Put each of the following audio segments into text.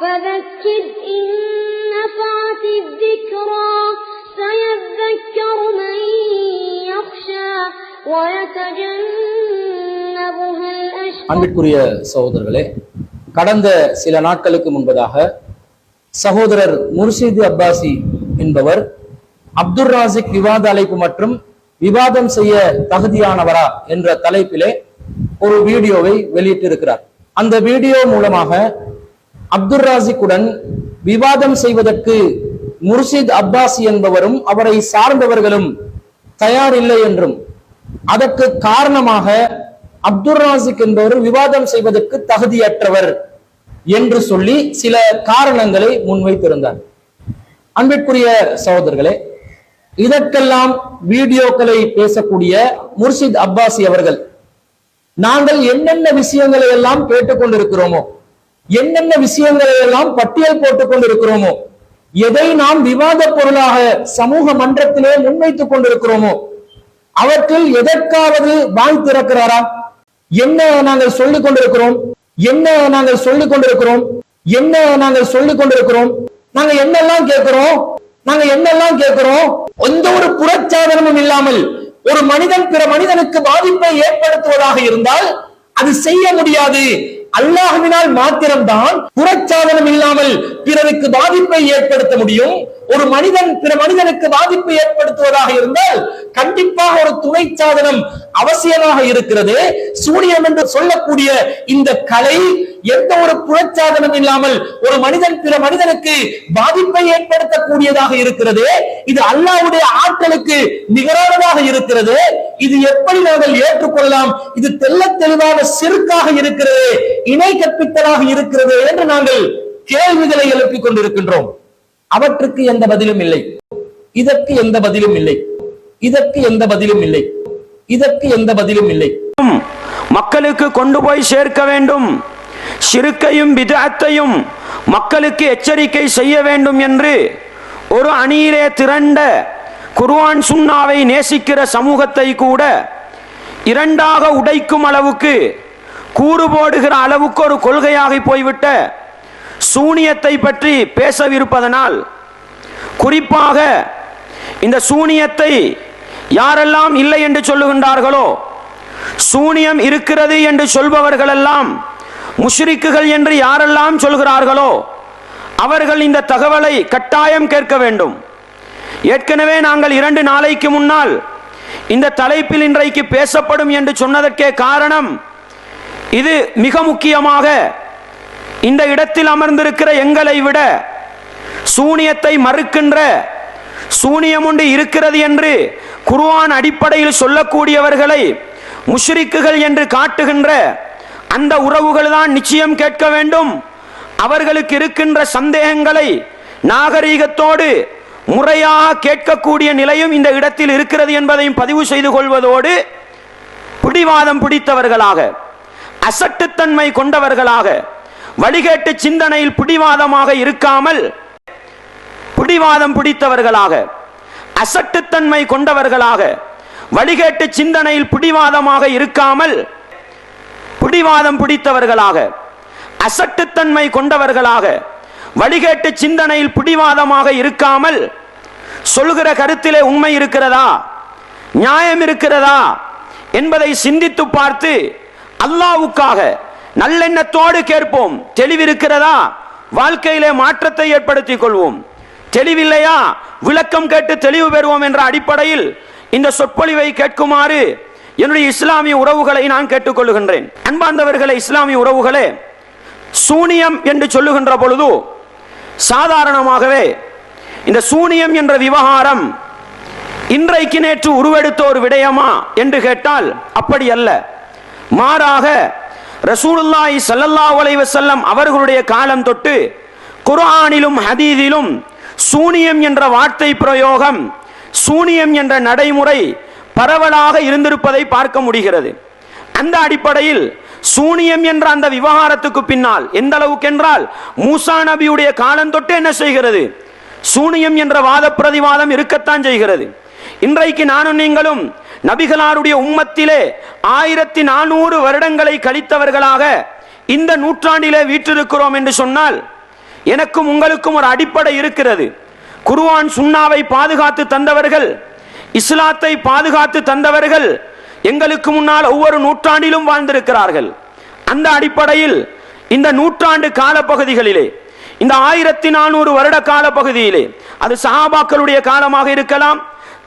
فذكر إن نفعت الذكرى سيذكر من يخشى ويتجنبها الأشقى அன்பிற்குரிய சகோதரர்களே கடந்த சில நாட்களுக்கு முன்பதாக சகோதரர் முர்ஷிது அப்பாசி என்பவர் அப்துல் ராசிக் விவாத அழைப்பு மற்றும் விவாதம் செய்ய தகுதியானவரா என்ற தலைப்பிலே ஒரு வீடியோவை வெளியிட்டிருக்கிறார் அந்த வீடியோ மூலமாக அப்துல் ராசிக்குடன் விவாதம் செய்வதற்கு முர்ஷித் அப்பாசி என்பவரும் அவரை சார்ந்தவர்களும் தயார் இல்லை என்றும். அதற்கு காரணமாக அப்துல் ராசிக் என்பவர் விவாதம் செய்வதற்கு தகுதியற்றவர் என்று சொல்லி சில காரணங்களை முன்வைத்திருந்தார். அன்பிற்குரிய சகோதரர்களே இதற்கெல்லாம் வீடியோக்களை பேசக்கூடிய முர்ஷித் அப்பாசி அவர்கள் நாங்கள் என்னென்ன விஷயங்களை எல்லாம் கேட்டுக்கொண்டிருக்கிறோமோ என்னென்ன விஷயங்களை எல்லாம் பட்டியல் போட்டுக் கொண்டிருக்கிறோமோ எதை நாம் விவாத பொருளாக சமூக மன்றத்திலே முன்வைத்துக் கொண்டிருக்கிறோமோ அவற்றில் எதற்காவது வாய் திறக்கிறாரா? என்ன நாங்கள் சொல்லிக் கொண்டிருக்கிறோம்? என்ன நாங்கள் சொல்லிக் கொண்டிருக்கிறோம்? என்ன நாங்கள் சொல்லிக் கொண்டிருக்கிறோம்? நாங்க என்னெல்லாம் கேட்கிறோம்? நாங்க என்னெல்லாம் கேட்கிறோம்? எந்த ஒரு புறச்சாதனமும் இல்லாமல் ஒரு மனிதன் பிற மனிதனுக்கு பாதிப்பை ஏற்படுத்துவதாக இருந்தால் அது செய்ய முடியாது. அல்லாஹுவினால் மாத்திரம்தான் புறச்சாதனம் இல்லாமல் பிறருக்கு பாதிப்பை ஏற்படுத்த முடியும். ஒரு மனிதன் பிற மனிதனுக்கு பாதிப்பு ஏற்படுத்துவதாக இருந்தால் கண்டிப்பாக ஒரு துணை சாதனம் அவசியமாக இருக்கிறது. சூனியம் என்று சொல்லக்கூடிய இந்த கலை எந்த ஒரு புறச்சாதனம் இல்லாமல் ஒரு மனிதன் பிற மனிதனுக்கு பாதிப்பை ஏற்படுத்தக்கூடியதாக இருக்கிறது. இது அல்லாவுடைய ஆற்றலுக்கு நிகரானதாக இருக்கிறது. இது எப்படி நாங்கள் ஏற்றுக்கொள்ளலாம்? இது தெல்ல தெளிவான சிறுக்காக இருக்கிறது இணை கற்பித்தலாக இருக்கிறது என்று நாங்கள் கேள்விகளை எழுப்பிக் கொண்டிருக்கின்றோம். அவற்றுக்கு எந்த பதிலும் இல்லை. இதற்கு எந்த பதிலும் இல்லை. இதற்கு எந்த பதிலும் இல்லை. இதற்கு எந்த பதிலும் இல்லை. மக்களுக்கு கொண்டு போய் சேர்க்க வேண்டும். சிறுக்கையும் விதத்தையும் மக்களுக்கு எச்சரிக்கை செய்ய வேண்டும் என்று ஒரு அணியிலே திரண்ட குர்வான் சுன்னாவை நேசிக்கிற சமூகத்தை கூட இரண்டாக உடைக்கும் அளவுக்கு கூறு போடுகிற அளவுக்கு ஒரு கொள்கையாகி போய்விட்ட சூனியத்தை பற்றி பேசவிருப்பதனால் குறிப்பாக இந்த சூனியத்தை யாரெல்லாம் இல்லை என்று சொல்லுகின்றார்களோ சூனியம் இருக்கிறது என்று சொல்பவர்களெல்லாம் முஷ்ரிக்குகள் என்று யாரெல்லாம் சொல்கிறார்களோ அவர்கள் இந்த தகவலை கட்டாயம் கேட்க வேண்டும். ஏற்கனவே நாங்கள் இரண்டு நாளைக்கு முன்னால் இந்த தலைப்பில் இன்றைக்கு பேசப்படும் என்று சொன்னதற்கே காரணம் இது மிக முக்கியமாக இந்த இடத்தில் அமர்ந்திருக்கிற எங்களை விட சூனியத்தை மறுக்கின்ற சூனியம் ஒன்று இருக்கிறது என்று குர்ஆன் அடிப்படையில் சொல்லக்கூடியவர்களை முஷ்ரிக்குகள் என்று காட்டுகின்ற அந்த உறவுகள் தான் நிச்சயம் கேட்க வேண்டும். அவர்களுக்கு இருக்கின்ற சந்தேகங்களை நாகரீகத்தோடு முறையாக கேட்கக்கூடிய நிலையும் இந்த இடத்தில் இருக்கிறது என்பதையும் பதிவு செய்து கொள்வதோடு பிடிவாதம் பிடித்தவர்களாக அசட்டுத்தன்மை கொண்டவர்களாக வழிகேட்டு சிந்தனையில் பிடிவாதமாக இருக்காமல் பிடிவாதம் பிடித்தவர்களாக அசட்டுத்தன்மை கொண்டவர்களாக வழிகேட்டு சிந்தனையில் பிடிவாதமாக இருக்காமல் பிடிவாதம் பிடித்தவர்களாக அசட்டுத்தன்மை கொண்டவர்களாக வழிகேட்டு சிந்தனையில் பிடிவாதமாக இருக்காமல் சொல்கிற கருத்திலே உண்மை இருக்கிறதா? நியாயம் இருக்கிறதா? என்பதை சிந்தித்து பார்த்து அல்லாவுக்காக நல்லெண்ணத்தோடு கேட்போம். தெளிவிருக்கிறதா? வாழ்க்கையிலே மாற்றத்தை ஏற்படுத்திக் கொள்வோம். தெளிவில்லையா? விளக்கம் கேட்டு தெளிவு பெறுவோம் என்ற அடிப்படையில் இந்த சொற்பொழிவை கேட்குமாறு என்னுடைய இஸ்லாமிய உறவுகளை நான் கேட்டுக்கொள்கின்றேன் அன்பார்ந்தவர்களே இஸ்லாமிய உறவுகளே சூனியம் என்று சொல்லுகின்ற பொழுது சாதாரணமாகவே இந்த சூனியம் என்ற விவகாரம் இன்றைக்கு நேற்று உருவெடுத்த ஒரு விடயமா என்று கேட்டால் அப்படி அல்ல. மாறாக ரசூலுல்லாஹி சல்லல்லா அலைஹி செல்லம் அவர்களுடைய காலம் தொட்டு குர்ஆனிலும் ஹதீதிலும் சூனியம் என்ற வார்த்தை பிரயோகம் சூனியம் என்ற நடைமுறை பரவலாக இருந்திருப்பதை பார்க்க முடிகிறது. அந்த அடிப்படையில் சூனியம் என்ற அந்த விவகாரத்துக்கு பின்னால் எந்த அளவுக்கு என்றால் மூசா நபியுடைய காலம் தொட்டு என்ன செய்கிறது? சூனியம் என்ற வாத பிரதிவாதம் இருக்கத்தான் செய்கிறது. இன்றைக்கு நானும் நீங்களும் நபிகளாருடைய உம்மத்திலே ஆயிரத்தி நானூறு வருடங்களை கழித்தவர்களாக இந்த நூற்றாண்டிலே வீற்றிருக்கிறோம் என்று சொன்னால் எனக்கும் உங்களுக்கும் ஒரு அடிப்படை இருக்கிறது. குருவான் சுண்ணாவை பாதுகாத்து தந்தவர்கள் இஸ்லாத்தை பாதுகாத்து தந்தவர்கள் எங்களுக்கு முன்னால் ஒவ்வொரு நூற்றாண்டிலும் வாழ்ந்திருக்கிறார்கள். அந்த அடிப்படையில் இந்த நூற்றாண்டு காலப்பகுதிகளிலே இந்த ஆயிரத்தி நானூறு வருட கால பகுதியிலே அது சஹாபாக்களுடைய காலமாக இருக்கலாம்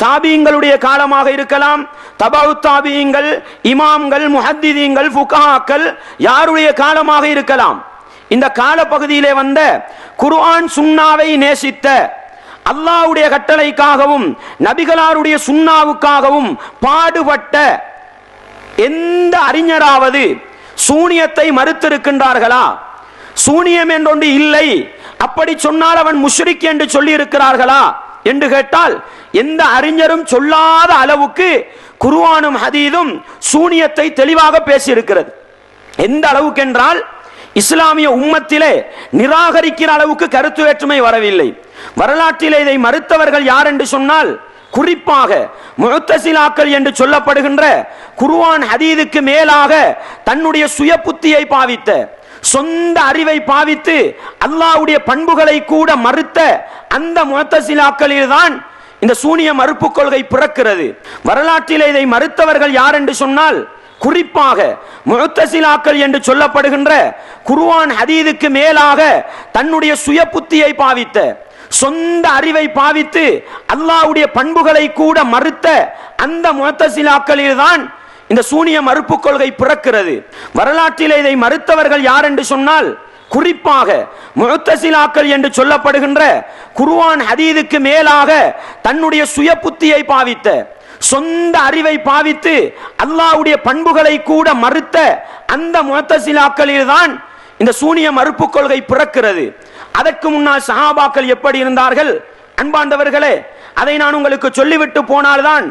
தாபியங்களுடைய காலமாக இருக்கலாம். தபாவு தாபியங்கள் இமாம்கள் முஹத்திதீங்கள் ஃபுகஹாக்கள் யாருடைய காலமாக இருக்கலாம். இந்த காலப்பகுதியிலே வந்த குர்ஆன் சுன்னாவை நேசித்த அல்லாவுடைய கட்டளைக்காகவும் நபிகளாருடைய சுன்னாவுக்காகவும் பாடுபட்ட எந்த அறிஞராவது சூனியத்தை மறுத்திருக்கின்றார்களா? சூனியம் என்றொன்று இல்லை. அப்படி சொன்னால் அவன் முஷ்ரிக் என்று சொல்லி இருக்கிறார்களா என்று கேட்டால் எந்த அறிஞரும் சொல்லாத அளவுக்கு குருவானும் ஹதீதும் சூனியத்தை தெளிவாக பேசியிருக்கிறது. எந்த அளவுக்கு என்றால் இஸ்லாமிய உம்மத்திலே நிராகரிக்கிற அளவுக்கு கருத்து வேற்றுமை வரவில்லை. வரலாற்றிலே இதை மறுத்தவர்கள் யார் என்று சொன்னால் குறிப்பாக முத்தசிலாக்கள் என்று சொல்லப்படுகின்ற குருவான் ஹதீதுக்கு மேலாக தன்னுடைய சுய புத்தியை பாவித்த சொந்த அறிவை பாவித்து அல்லாஹ்வுடைய பண்புகளை கூட மறுத்த அந்த முத்தசிலாக்களில் தான் இந்த சூனிய மறுப்பு கொள்கை பிறக்கிறது. வரலாற்றிலே இதை மறுத்தவர்கள் யார் என்று சொன்னால் குறிப்பாக முழுத்தசிலாக்கள் என்று சொல்லப்படுகின்ற குருவான் ஹதீதுக்கு மேலாக தன்னுடைய சுய புத்தியை பாவித்த சொந்த அறிவை பாவித்து அல்லாஹ்வுடைய பண்புகளை கூட மறுத்த அந்த முத்தசிலாக்களில் தான் இந்த சூனிய மறுப்பு கொள்கை பிறக்கிறது. வரலாற்றிலே இதை மறுத்தவர்கள் யார் என்று சொன்னால் குறிப்பாக முத்தசிலாக்கள் என்று சொல்லப்படுகின்ற குருவான் ஹதீதுக்கு மேலாக தன்னுடைய சுய புத்தியை பாவித்த சொந்த அறிவை பாவித்து அல்லாஹ்வுடைய பண்புகளை கூட மறுத்த அந்த முத்தசிலாக்களில் தான் இந்த சூனிய மறுப்பு கொள்கை பிறக்கிறது. அதற்கு முன்னால் சஹாபாக்கள் எப்படி இருந்தார்கள்? அன்பாண்டவர்களே அதை நான் உங்களுக்கு சொல்லிவிட்டு போனால்தான்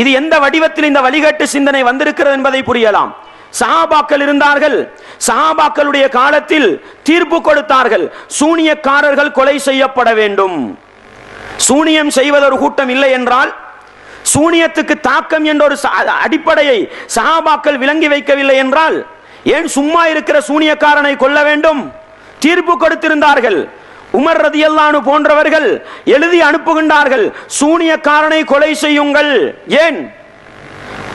இது எந்த வடிவத்தில் இந்த வழிகாட்டு சிந்தனை வந்திருக்கிறது என்பதை புரியலாம். சஹாபாக்கள் இருந்தார்கள். சஹாபாக்களுடைய காலத்தில் தீர்ப்பு கொடுத்தார்கள். சூனியக்காரர்கள் கொலை செய்யப்பட வேண்டும். சூனியம் செய்வதொரு கூட்டம் இல்லை என்றால் சூனியத்துக்கு தாக்கம் என்ற ஒரு அடிப்படையை சஹாபாக்கள் விளங்கி வைக்கவில்லை என்றால் ஏன் சும்மா இருக்கிற சூனியக்காரனை கொல்ல வேண்டும்? தீர்ப்பு கொடுத்திருந்தார்கள். உமர் ரதியல்லானு போன்றவர்கள் எழுதி அனுப்புகின்றார்கள். சூனியக்காரனை கொலை செய்யுங்கள். ஏன்?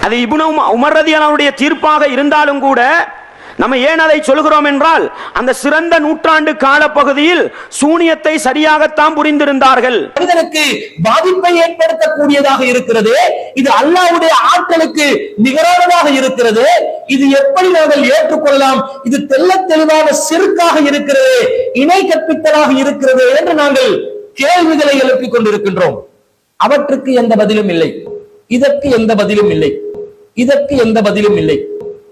அது இபுன உம- உமர் தீர்ப்பாக இருந்தாலும் கூட நம்ம ஏன் அதை சொல்கிறோம் என்றால் அந்த சிறந்த நூற்றாண்டு காலப்பகுதியில் சூனியத்தை சரியாகத்தான் புரிந்திருந்தார்கள். மனிதனுக்கு பாதிப்பை ஏற்படுத்தக்கூடியதாக இருக்கிறது. இது அல்லாவுடைய ஆட்களுக்கு நிகரானதாக இருக்கிறது. இது எப்படி நாங்கள் ஏற்றுக்கொள்ளலாம்? இது தெள்ளத் தெளிவாக சிறுக்காக இருக்கிறது இணை கற்பித்தலாக இருக்கிறது என்று நாங்கள் கேள்விகளை எழுப்பிக் கொண்டிருக்கின்றோம். அவற்றுக்கு எந்த பதிலும் இல்லை. இதற்கு எந்த பதிலும் இல்லை. இதற்கு எந்த பதிலும் இல்லை.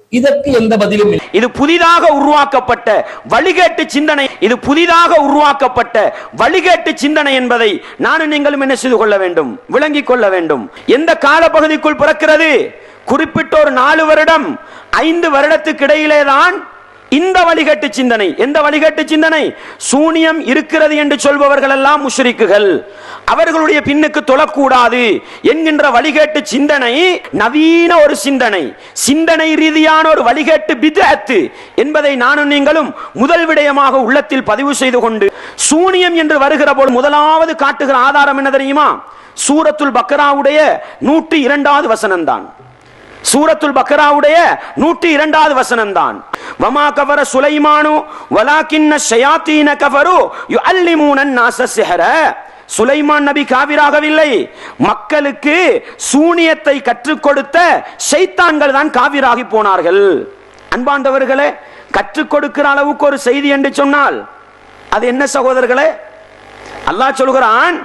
இதற்கு எந்த பதிலும் இல்லை. இது புதிதாக உருவாக்கப்பட்ட வழிகேட்டு சிந்தனை. இது புதிதாக உருவாக்கப்பட்ட வழிகேட்டு சிந்தனை என்பதை நானும் நீங்களும் என்ன செய்து கொள்ள வேண்டும்? விளங்கிக் கொள்ள வேண்டும். எந்த காலப்பகுதிக்குள் பிறக்கிறது? குறிப்பிட்ட ஒரு நாலு வருடம் ஐந்து வருடத்துக்கு இடையிலே தான் இந்த வழிகட்டு சிந்தனை எந்த வழிகட்டு சிந்தனை? சூனியம் இருக்கிறது என்று சொல்பவர்கள் எல்லாம் முஷ்ரிக்குகள். அவர்களுடைய பின்னுக்கு தொழக்கூடாது என்கின்ற வழிகேட்டு சிந்தனை நவீன ஒரு சிந்தனை. சிந்தனை ரீதியான ஒரு வழிகேட்டு பிதத்து என்பதை நானும் நீங்களும் முதல் விடயமாக உள்ளத்தில் பதிவு செய்து கொண்டு சூனியம் என்று வருகிற போது முதலாவது காட்டுகிற ஆதாரம் என்ன தெரியுமா? சூரத்துல் பக்ராவுடைய நூற்றி இரண்டாவது வசனம்தான். சூரத்துல் பக்ராவுடைய நூற்றி இரண்டாவது வசனம் தான் வமா கவர சுலைமானு வலாக்கின்ன ஷயாத்தீன கவரு யு அல்லிமூனன் நாச சிஹர. சுலைமான் நபி காவிராகவில்லை. மக்களுக்கு சூனியத்தை கற்றுக் கொடுத்த ஷைத்தான்கள் தான் காவிராகி போனார்கள். அன்பாண்டவர்களே கற்றுக் கொடுக்கிற அளவுக்கு ஒரு செய்தி என்று சொன்னால் அது என்ன சகோதரர்களே? அல்லாஹ் சொல்கிறான்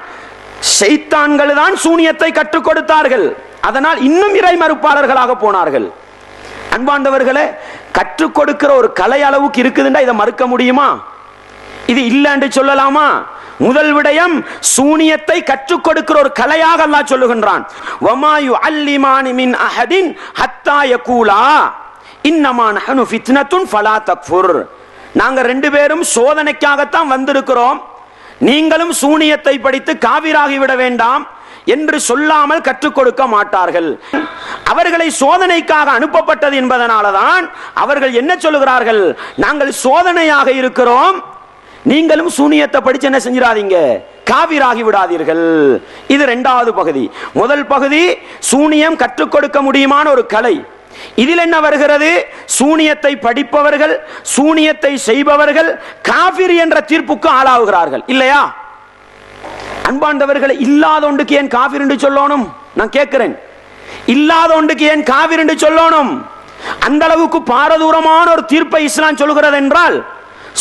ஷைத்தான்கள் தான் சூனியத்தை கற்றுக் கொடுத்தார்கள் அதனால் இன்னும் இறை மறுப்பாளர்களாக போனார்கள். அன்பாண்டவர்களே கற்றுக் கொடுக்கிற ஒரு கலை அளவுக்கு இருக்குதுன்னா இதை மறுக்க முடியுமா? இது இல்லைன்னு சொல்லலாமா? முதல் விடயம் சூனியத்தை கற்றுக் கொடுக்கிற ஒரு கலையாக அல்லா சொல்லுகின்றான். வமாயு அல்லிமானி மின் அஹதின் ஹத்தா கூலா இன்னமா நஹனு ஃபித்னத்துன் ஃபலா தக்ஃபுர். ரெண்டு பேரும் சோதனைக்காகத்தான் வந்திருக்கிறோம். நீங்களும் சூனியத்தை படித்து காவிராகி விட வேண்டாம். என்று சொல்லாமல் கற்றுக் கொடுக்க மாட்டார்கள். அவர்களை சோதனைக்காக அனுப்பப்பட்டது என்பதனாலதான் அவர்கள் என்ன சொல்லுகிறார்கள்? நாங்கள் சோதனையாக இருக்கிறோம். நீங்களும் சூனியத்தை படிச்சு என்ன செஞ்சிடாதீங்க? காவிராகி விடாதீர்கள். இது இரண்டாவது பகுதி. முதல் பகுதி சூனியம் கற்றுக் கொடுக்க முடியுமான ஒரு கலை. இதில் என்ன வருகிறது? சூனியத்தை படிப்பவர்கள் சூனியத்தை செய்பவர்கள் காபிர் என்ற தீர்ப்புக்கு ஆளாகுகிறார்கள். இல்லையா? அன்பாண்டவர்களை இல்லாத ஒன்றுக்கு ஏன் காவிர் என்று சொல்லணும்? நான் கேட்கிறேன். இல்லாத ஒன்றுக்கு ஏன் காவிர் என்று சொல்லணும்? அந்த அளவுக்கு பாரதூரமான ஒரு தீர்ப்பை இஸ்லாம் சொல்கிறது என்றால்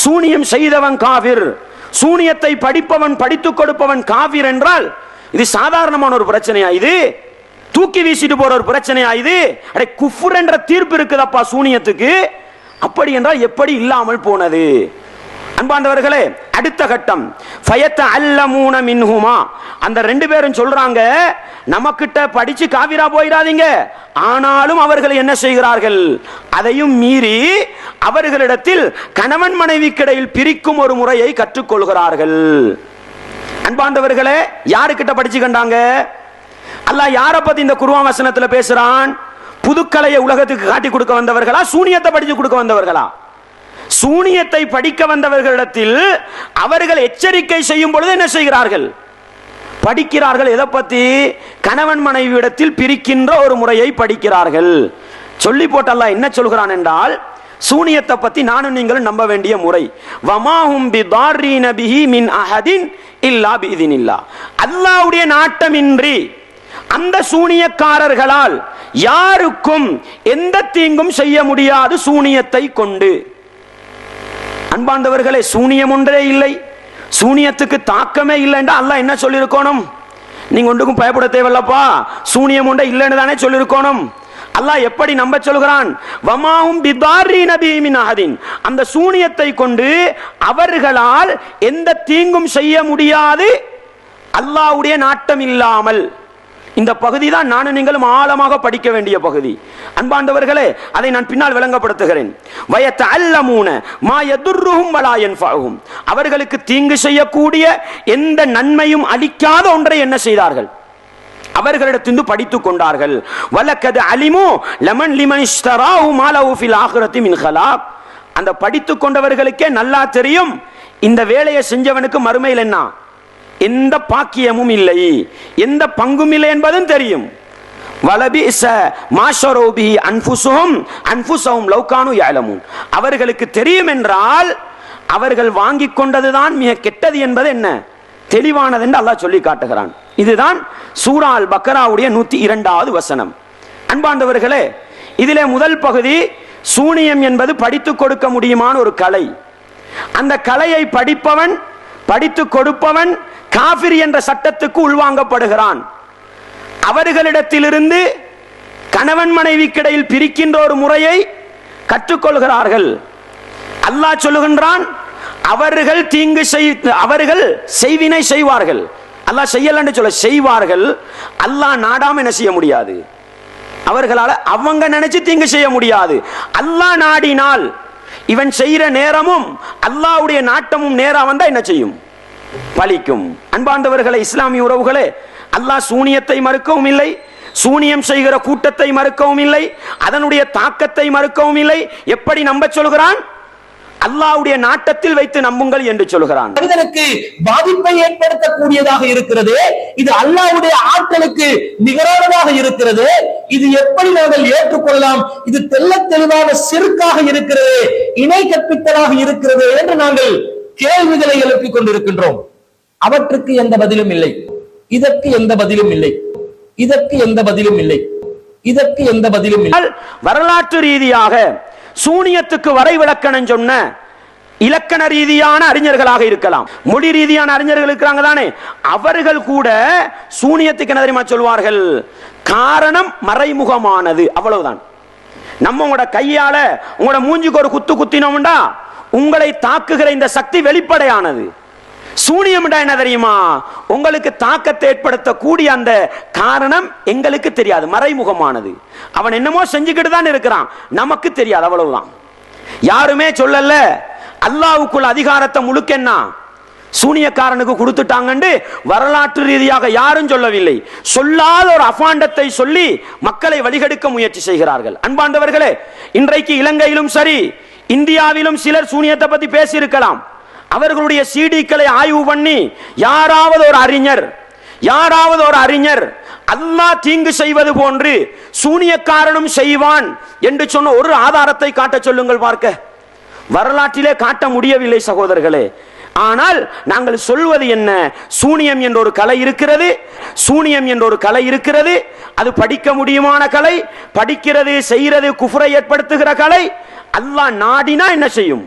சூனியம் செய்தவன் காவிர் சூனியத்தை படிப்பவன் படித்துக் கொடுப்பவன் காவிர் என்றால் இது சாதாரணமான ஒரு பிரச்சனையா இது? தூக்கி வீசிட்டு போற ஒரு பிரச்சனையா இது? அடே குஃபுர் என்ற தீர்ப்பு இருக்குதப்பா சூனியத்துக்கு? அப்படி என்றால் எப்படி இல்லாமல் போனது? அன்பாண்டவர்களே அடுத்த கட்டம். ஃபயத்த அல்லமூன மின்ஹுமா. அந்த ரெண்டு பேரும் சொல்றாங்க நமக்கிட்ட படிச்சு காவிரா போயிடாதீங்க. ஆனாலும் அவர்கள் என்ன செய்கிறார்கள்? அதையும் மீறி அவர்களிடத்தில் கணவன் மனைவிக்கிடையில் பிரிக்கும் ஒரு முறையை கற்றுக்கொள்கிறார்கள். அன்பாண்டவர்களே யாருக்கிட்ட படிச்சு கண்டாங்க? அல்லாஹ் யாரை பத்தி இந்த குருவான் வசனத்தில் பேசுறான்? புதுக்கலையை உலகத்துக்கு காட்டி கொடுக்க வந்தவர்களா? சூனியத்தை படிச்சு கொடுக்க வந்தவர்களா? சூனியத்தை படிக்க வந்தவர்களிடத்தில் அவர்கள் எச்சரிக்கை செய்யும் பொழுது என்ன செய்கிறார்கள்? படிக்கிறார்கள். எதை பத்தி? கணவன் மனைவியிடத்தில் பிரிக்கின்ற ஒரு முறையை படிக்கிறார்கள். சொல்லி போட்டல்ல என்ன சொல்கிறான் என்றால் சூனியத்தை பத்தி நானும் நீங்களும் நம்ப வேண்டிய முறை. வமாஹும் பிதாரீன பிஹி மின் அஹதின் இல்லா பிஇதினில்லா அல்லாஹ்வுடைய நாட்டமின்றி அந்த சூனியக்காரர்களால் யாருக்கும் எந்த தீங்கும் செய்ய முடியாது சூனியத்தை கொண்டு. அன்பாண்டவர்களே சூனியம் ஒன்றே இல்லை. சூனியத்துக்கு தாக்கமே இல்லைன்றா அல்லாஹ் என்ன சொல்லியிருக்கணும்? நீங்க ஒன்றுக்கும் பயப்பட தேவையில்லப்பா. சூனியம் ஒன்றே இல்லைன்னு தானே சொல்லியிருக்கணும். அல்லாஹ் எப்படி நம்ப சொல்கிறான்? வமாவும் பிதாரி நபீமின் அஹதின். அந்த சூனியத்தை கொண்டு அவர்களால் எந்த தீங்கும் செய்ய முடியாது. அல்லாஹ்வுடைய நாட்டம் இல்லாமல். இந்த பகுதி தான் நானும் நீங்களும் ஆழமாக படிக்க வேண்டிய பகுதி. அன்பாண்டவர்களே அதை நான் பின்னால் விளங்கப்படுத்துகிறேன். வயத்த அல்லமூன மா எதிர்ருகும் வலாயன் பாகும் அவர்களுக்கு தீங்கு செய்யக்கூடிய எந்த நன்மையும் அளிக்காத ஒன்றை என்ன செய்தார்கள்? அவர்களிடத்திலிருந்து படித்துக் கொண்டார்கள். வலக்கது அலிமோ லெமன் லிமனிஸ்தராவு மாலவுஃபில் ஆகுரத்தி மின்ஹலாப் அந்த படித்து கொண்டவர்களுக்கே நல்லா தெரியும் இந்த வேலையை செஞ்சவனுக்கு மறுமையில் என்ன? எந்த பாக்கியமும் இல்லை. எந்த பங்கும் இல்லை என்பதும் தெரியும். மாஷரோபி அவர்களுக்கு தெரியும் என்றால் அவர்கள் வாங்கி கொண்டதுதான் மிக கெட்டது என்பது என்ன? தெளிவானது என்று அல்லாஹ் சொல்லி காட்டுகிறான். இதுதான் சூரால் பக்கராவுடைய நூத்தி இரண்டாவது வசனம். அன்பாண்டவர்களே இதிலே முதல் பகுதி சூனியம் என்பது படித்துக் கொடுக்க முடியுமான ஒரு கலை. அந்த கலையை படிப்பவன் படித்து கொடுப்பவன் காபிர் என்ற சட்டத்துக்கு உள்வாங்கப்படுகிறான். அவர்களிடத்திலிருந்து கணவன் மனைவிக்கிடையில் பிரிக்கின்ற ஒரு முறையை கற்றுக்கொள்கிறார்கள். அல்லாஹ் சொல்லுகின்றான் அவர்கள் தீங்கு செய் அவர்கள் செய்வினை செய்வார்கள். அல்லாஹ் செய்யலன்னு சொல்ல செய்வார்கள். அல்லாஹ் நாடாம என்ன செய்ய முடியாது? அவர்களால் அவங்க நினைச்சு தீங்கு செய்ய முடியாது. அல்லாஹ் நாடினால் இவன் செய்யற நேரமும் அல்லாவுடைய நாட்டமும் நேரம் வந்தா என்ன செய்யும்? பலிக்கும். அன்பாந்தவர்களை இஸ்லாமிய உறவுகளே அல்லாஹ் சூனியத்தை மறுக்கவும் இல்லை சூனியம் செய்கிற கூட்டத்தை மறுக்கவும் இல்லை அதனுடைய தாக்கத்தை மறுக்கவும் இல்லை. எப்படி நம்ப சொல்கிறான்? அல்லாஹ்வுடைய நாட்டத்தில் வைத்து நம்புங்கள் என்று சொல்கிறான். மனிதனுக்கு பாதிப்பை ஏற்படுத்தக்கூடியதாக இருக்கிறது. இது அல்லாஹ்வுடைய ஆற்றலுக்கு நிகரானதாக இருக்கிறது. இது எப்படி நாங்கள் ஏற்றுக்கொள்ளலாம்? இது தெள்ளத் தெளிவான சிறுக்காக இருக்கிறது இணை கற்பித்தலாக இருக்கிறது என்று நாங்கள் கேள்விகளை எழுப்பிக் கொண்டிருக்கின்றோம். அவற்றுக்கு எந்த பதிலும் இல்லை. இதற்கு எந்த பதிலும் இல்லை. இதற்கு எந்த பதிலும் இல்லை. இதற்கு எந்த பதிலும் இல்லை. வரலாற்று ரீதியாக சூனியத்துக்கு வரை விளக்கணம் சொன்ன இலக்கண ரீதியான அறிஞர்களாக இருக்கலாம். மொழி ரீதியான அறிஞர்கள் இருக்கிறாங்க தானே. அவர்கள் கூட சூனியத்துக்கு என்ன தெரியுமா சொல்வார்கள்? காரணம் மறைமுகமானது. அவ்வளவுதான். நம்ம உங்களோட கையால உங்களோட மூஞ்சிக்கு ஒரு குத்து குத்தினோம்டா. உங்களை தாக்குகிற இந்த சக்தி வெளிப்படையானது. சூனியம்டா என்ன தெரியுமா? உங்களுக்கு தாக்கத்தை ஏற்படுத்தக்கூடிய அந்த காரணம் எங்களுக்கு தெரியாது மறைமுகமானது. அவன் என்னமோ செஞ்சுக்கிட்டு தான் இருக்கிறான். நமக்கு தெரியாது அவ்வளவுதான். யாருமே சொல்லல அல்லாவுக்குள்ள அதிகாரத்தை முழுக்கென்னா சூனியக்காரனுக்கு கொடுத்துட்டாங்கன்னு வரலாற்று ரீதியாக யாரும் சொல்லவில்லை. சொல்லாத ஒரு அபாண்டத்தை சொல்லி மக்களை வழிகெடுக்க முயற்சி செய்கிறார்கள். அன்பாண்டவர்களே இன்றைக்கு இலங்கையிலும் சரி இந்தியாவிலும் சிலர் சூனியத்தை பத்தி பேசியிருக்கலாம். அவர்களுடைய சீடிக்களை ஆய்வு பண்ணி யாராவது ஒரு அறிஞர் யாராவது ஒரு அறிஞர் அல்லாஹ் தீங்கு செய்வது போன்று சூனியக்காரனும் செய்வான் என்று சொன்ன ஒரு ஆதாரத்தை காட்ட சொல்லுங்கள் பார்க்க. வரலாற்றிலே காட்ட முடியவில்லை சகோதரர்களே. ஆனால் நாங்கள் சொல்வது என்ன? சூனியம் என்ற ஒரு கலை இருக்கிறது சூனியம் என்ற ஒரு கலை இருக்கிறது அது படிக்க முடியுமான கலை படிக்கிறது செய்கிறது குஃபரை ஏற்படுத்துகிற கலை அல்லாஹ் நாடினா என்ன செய்யும்?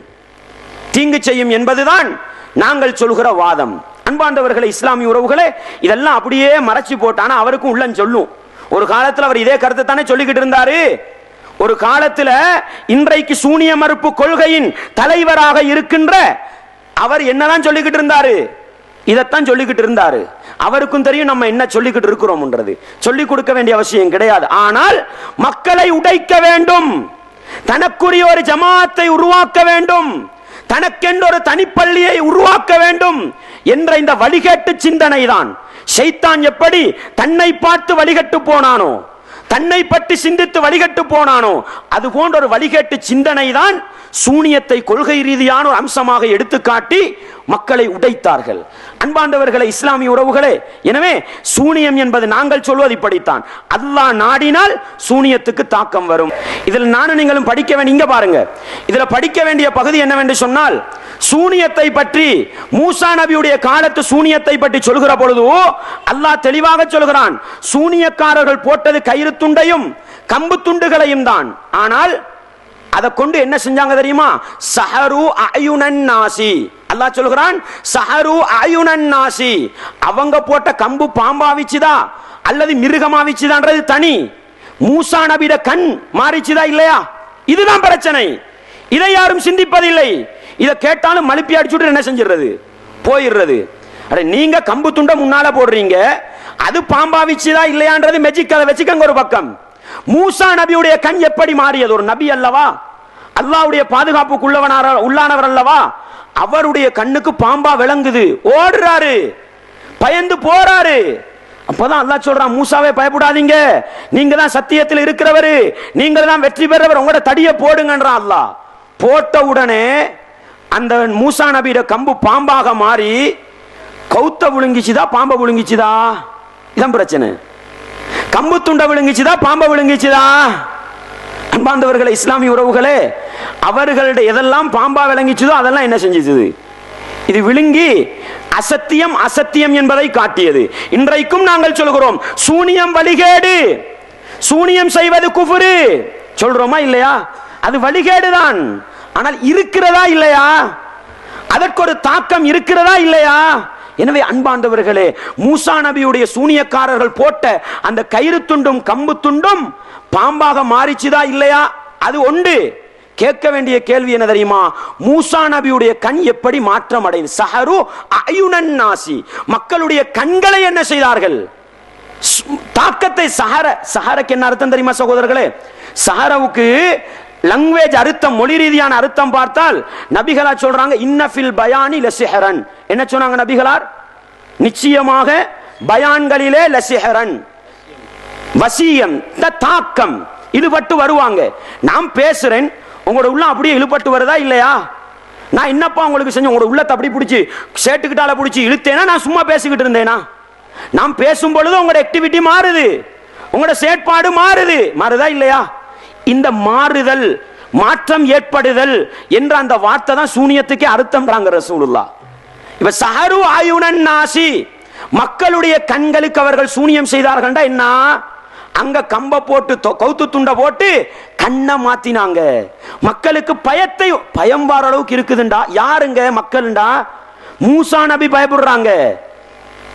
தீங்கு செய்யும் என்பதுதான் நாங்கள் சொல்கிற வாதம். அன்பாண்டவர்களை இஸ்லாமிய உறவுகளே இதெல்லாம் அப்படியே மறைச்சு போட்டானா அவருக்கும் உள்ளம் சொல்லும். ஒரு காலத்தில் அவர் இதே கருத்தை தானே சொல்லிக்கிட்டு இருந்தாரு. ஒரு காலத்தில் இன்றைக்கு சூனிய மறுப்பு கொள்கையின் தலைவராக இருக்கின்ற அவர் என்னதான் சொல்லிக்கிட்டு இருந்தாரு? இதைத்தான் சொல்லிக்கிட்டு இருந்தாரு. அவருக்கும் தெரியும் நம்ம என்ன சொல்லிக்கிட்டு இருக்கிறோம்ன்றது. சொல்லிக் கொடுக்க வேண்டிய அவசியம் கிடையாது. ஆனால் மக்களை உடைக்க வேண்டும். தனக்குரிய ஒரு ஜமாத்தை உருவாக்க வேண்டும். தனக்கென்று ஒரு தனிப்பள்ளியை உருவாக்க வேண்டும் என்ற இந்த வழிகேட்டு சிந்தனை தான் ஷைத்தான் எப்படி தன்னை பார்த்து வழிகட்டு போனானோ தன்னை பற்றி சிந்தித்து வழிகட்டு போனானோ அது போன்ற ஒரு வழிகேட்டு சிந்தனை தான் சூனியத்தை கொள்கை ரீதியான ஒரு அம்சமாக எடுத்துக்காட்டி மக்களை உடைத்தார்கள். அன்பாண்டவர்களை இஸ்லாமிய உறவுகளே எனவே சூனியம் என்பது நாங்கள் சொல்வது இப்படித்தான். அல்லாஹ் நாடினால் சூனியத்துக்கு தாக்கம் வரும். இதில் நானும் நீங்களும் படிக்க வேண்டிய இங்க பாருங்க. இதுல படிக்க வேண்டிய பகுதி என்னவென்று சொன்னால் சூனியத்தை பற்றி மூசா நபியுடைய காலத்து சூனியத்தை பற்றி சொல்கிற பொழுது அல்லாஹ் தெளிவாக சொல்கிறான். சூனியக்காரர்கள் போட்டது கயிறு துண்டையும் கம்பு துண்டுகளையும் தான். ஆனால் அதை கொண்டு என்ன செஞ்சாங்க தெரியுமா? சஹரு அயுனன் நாசி. அல்லாஹ் சொல்கிறான் சஹரு அயுனன் நாசி. அவங்க போட்ட கம்பு பாம்பாவிச்சுதா? அல்லது மிருகமாவிச்சுதான்றது தனி? மூசா நபிட கண் மாறிச்சுதா இல்லையா? இதுதான் பிரச்சனை. இதை யாரும் சிந்திப்பதில்லை. இதை கேட்டாலும் மழுப்பி அடிச்சுட்டு என்ன செஞ்சிடுறது? போயிடுறது. அட நீங்க கம்பு துண்டை முன்னால போடுறீங்க அது பாம்பாவிச்சுதா இல்லையான்றது மெஜிக் அதை வச்சுக்கங்க ஒரு பக்கம். மூசா நபியுடைய கண் எப்படி மாறியது? ஒரு நபி அல்லவா? அல்லாவுடைய பாதுகாப்புக்குள்ளவனார உள்ளானவர் அல்லவா? அவருடைய கண்ணுக்கு பாம்பா விளங்குது. ஓடுறாரு. பயந்து போறாரு. அப்பதான் அல்லா சொல்றான் மூசாவே பயப்படாதீங்க. நீங்க தான் சத்தியத்தில் இருக்கிறவர். நீங்க தான் வெற்றி பெறவர். உங்களோட தடியை போடுங்கன்றான் அல்லாஹ். போட்ட உடனே அந்த மூசா நபியோட கம்பு பாம்பாக மாறி கௌத்த விழுங்கிச்சுதா? பாம்பை விழுங்கிச்சுதா? இதான் பிரச்சனை. கம்பு துண்டை விழுங்கிச்சுதா பாம்பை விழுங்கிச்சுதா? அன்பாந்தவர்களை இஸ்லாமிய உறவுகளே அவர்களுடைய எதெல்லாம் பாம்பா விளங்கிச்சதோ அதெல்லாம் என்ன செஞ்சிச்சது இது விழுங்கி அசத்தியம் அசத்தியம் என்பதை காட்டியது. இன்றைக்கும் நாங்கள் சொல்கிறோம் சூனியம் வழிகேடு. சூனியம் செய்வது குஃபுரு. சொல்றோமா இல்லையா? அது வழிகேடுதான். ஆனால் இருக்கிறதா இல்லையா? அதற்கு ஒரு தாக்கம் இருக்கிறதா இல்லையா? எனவே அன்பாண்டவர்களே மூசா நபியுடைய சூனியக்காரர்கள் போட்ட அந்த கயிறு துண்டும் கம்பு துண்டும் பாம்பாக மாறிச்சுதா இல்லையா? அது ஒன்று. கேட்க வேண்டிய கேள்வி என்ன தெரியுமா? மூசா நபியுடைய கண் எப்படி மாற்றம் அடைந்து சஹரு அயுனன் நாசி மக்களுடைய கண்களை என்ன செய்தார்கள்? தாக்கத்தை சஹர சஹரக்கு என்ன அர்த்தம் தெரியுமா சகோதரர்களே? சஹரவுக்கு லாங்குவேஜ் அர்த்தம் மொழி ரீதியான அர்த்தம் பார்த்தால் நபிகளா சொல்றாங்க இன்னஃபில் பயானி லசிஹரன். என்ன சொன்னாங்க நபிகளார்? நிச்சயமாக பயான்களிலே லசிஹரன். வசியம் இந்த தாக்கம் இழுபட்டு வருவாங்க. நான் பேசுறேன் உங்களோட உள்ள அப்படியே இழுபட்டு வருதா இல்லையா? நான் என்னப்பா உங்களுக்கு செஞ்சேன்? உங்களோட உள்ளத்தை அப்படி பிடிச்சி சேட்டுக்கிட்டால பிடிச்சி இழுத்தேனா? நான் சும்மா பேசிக்கிட்டு இருந்தேனா? நான் பேசும் பொழுது உங்களோட ஆக்டிவிட்டி மாறுது. உங்களோட செயற்பாடு மாறுது. மாறுதா இல்லையா? இந்த மாறுதல் மாற்றம் ஏற்படுதல் என்ற அந்த வார்த்தை தான் சூனியத்துக்கே அர்த்தம்ன்றாங்க ரசூலுல்லா இப்ப சஹரு ஆயுனன் நாசி மக்களுடைய கண்களுக்கு அவர்கள் சூனியம் செய்தார்கள்டா என்ன? அங்க கம்ப போட்டு தொ- கவுத்து துண்டை போட்டு கண்ணை மாத்தினாங்க. மக்களுக்கு பயத்தை பயம் வர அளவுக்கு இருக்குதுண்டா. யாருங்க மக்கள்டா? மூசா நபி பயப்படுறாங்க.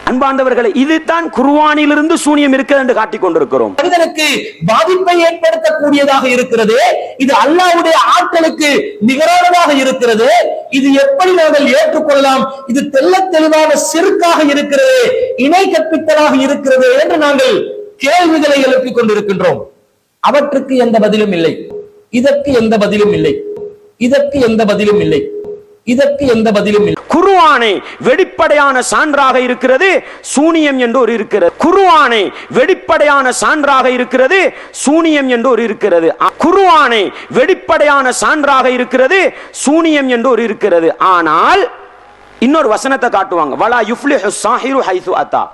அன்பாண்டவர்களை இதுதான் குருவானிலிருந்து சூனியம் இருக்கிறது என்று காட்டிக் கொண்டிருக்கிறோம். மனிதனுக்கு பாதிப்பை ஏற்படுத்தக்கூடியதாக இருக்கிறது. இது அல்லாஹ்வுடைய ஆற்றலுக்கு நிகரானதாக இருக்கிறது. இது எப்படி நாங்கள் ஏற்றுக்கொள்ளலாம்? இது தெள்ளத் தெளிவான சிறுக்காக இருக்கிறது இணை கற்பித்தலாக இருக்கிறது என்று நாங்கள் கேள்விகளை எழுப்பிக் கொண்டிருக்கின்றோம். அவற்றுக்கு எந்த பதிலும் இல்லை. இதற்கு எந்த பதிலும் இல்லை. இதற்கு எந்த பதிலும் இல்லை. இதற்கு எந்த பதிலும் இல்லை. குருவானை வெளிப்படையான சான்றாக இருக்கிறது சூனியம் என்று ஒரு இருக்கிறது. குருவானை வெளிப்படையான சான்றாக இருக்கிறது சூனியம் என்று ஒரு இருக்கிறது. அ- குருவானை வெளிப்படையான சான்றாக இருக்கிறது சூனியம் என்று ஒரு இருக்கிறது. ஆனால் இன்னொரு வசனத்தை காட்டுவாங்க. வலா யுஃப்லிஹு சாஹிரு ஹைசு அத்தா.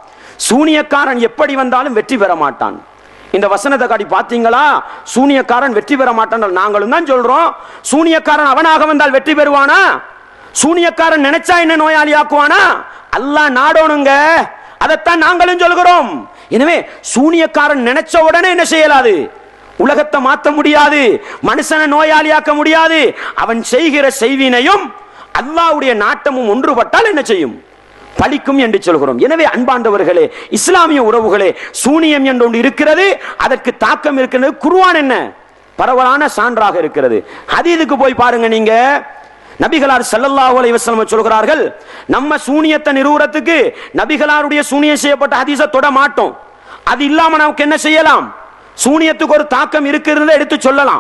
சூனியக்காரன் எப்படி வந்தாலும் வெற்றி பெற மாட்டான். இந்த வசனத்தை காட்டி பார்த்தீங்களா? சூனியக்காரன் வெற்றி பெற மாட்டான் நாங்களும் தான் சொல்றோம். சூனியக்காரன் அவனாக வந்தால் வெற்றி பெறுவானா? சூனியக்காரன் நினைச்சா என்ன நோயாளி ஆக்குவானா அல்லாஹ் நாடோனுங்க அதைத்தான் நாங்களும் சொல்கிறோம். எனவே சூனியக்காரன் நினைச்ச உடனே என்ன செய்யலாது? உலகத்தை மாற்ற முடியாது. மனுஷனை நோயாளியாக்க முடியாது. அவன் செய்கிற செய்வினையும் அல்லாவுடைய நாட்டமும் ஒன்றுபட்டால் என்ன செய்யும்? பலிக்கும் என்று சொல்கிறோம். எனவே அன்பாண்டவர்களே இஸ்லாமிய உறவுகளே சூனியம் என்று ஒன்று இருக்கிறது அதற்கு தாக்கம் இருக்கிறது. குருவான் என்ன? பரவலான சான்றாக இருக்கிறது. ஹதீதுக்கு போய் பாருங்க நீங்க. நபிகளார் ஸல்லல்லாஹு அலைஹி வஸல்லம் சொல்கிறார்கள் நம்ம சூனியத்தை நிறுவனத்துக்கு நபிகளாருடைய சூனியம் செய்யப்பட்ட ஹதீஸை தொட மாட்டோம். அது இல்லாம நமக்கு என்ன செய்யலாம்? சூனியத்துக்கு ஒரு தாக்கம் இருக்கிறத எடுத்து சொல்லலாம்.